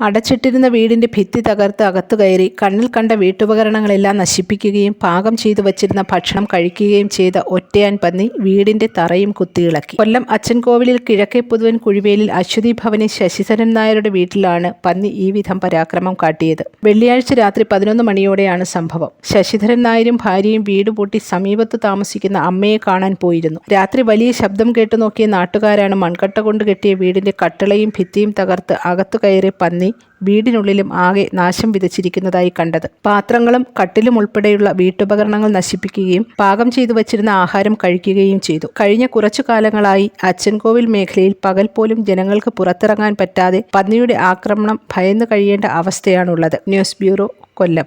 അടച്ചിട്ടിരുന്ന വീടിന്റെ ഭിത്തി തകർത്ത് അകത്തു കയറി കണ്ണിൽ കണ്ട വീട്ടുപകരണങ്ങളെല്ലാം നശിപ്പിക്കുകയും പാകം ചെയ്തു വച്ചിരുന്ന ഭക്ഷണം കഴിക്കുകയും ചെയ്ത ഒറ്റയാൻ പന്നി വീടിന്റെ തറയും കുത്തിയിളക്കി കൊല്ലം അച്ചൻകോവിലിൽ കിഴക്കേ പുതുവൻ കുഴിവേലിൽ അശ്വതി ഭവനി ശശിധരൻ നായരുടെ വീട്ടിലാണ് പന്നി ഈ വിധം പരാക്രമം കാട്ടിയത്. വെള്ളിയാഴ്ച രാത്രി പതിനൊന്ന് മണിയോടെയാണ് സംഭവം. ശശിധരൻ നായരും ഭാര്യയും വീട് പൂട്ടി സമീപത്ത് താമസിക്കുന്ന അമ്മയെ കാണാൻ പോയിരുന്നു. രാത്രി വലിയ ശബ്ദം കേട്ടു നോക്കിയ നാട്ടുകാരാണ് മൺകട്ട കൊണ്ട് കെട്ടിയ വീടിന്റെ കട്ടളയും ഭിത്തിയും തകർത്ത് അകത്തു കയറി പന്നി വീടിനുള്ളിലും ആകെ നാശം വിതച്ചിരിക്കുന്നതായി കണ്ടത്. പാത്രങ്ങളും കട്ടിലും ഉൾപ്പെടെയുള്ള വീട്ടുപകരണങ്ങൾ നശിപ്പിക്കുകയും പാകം ചെയ്തു വച്ചിരുന്ന ആഹാരം കഴിക്കുകയും ചെയ്തു. കഴിഞ്ഞ കുറച്ചു കാലങ്ങളായി അച്ചൻകോവിൽ മേഖലയിൽ പകൽ പോലും ജനങ്ങൾക്ക് പുറത്തിറങ്ങാൻ പറ്റാതെ പന്നിയുടെ ആക്രമണം ഭയന്ന് കഴിയേണ്ട അവസ്ഥയാണുള്ളത്. News bureau Kollam.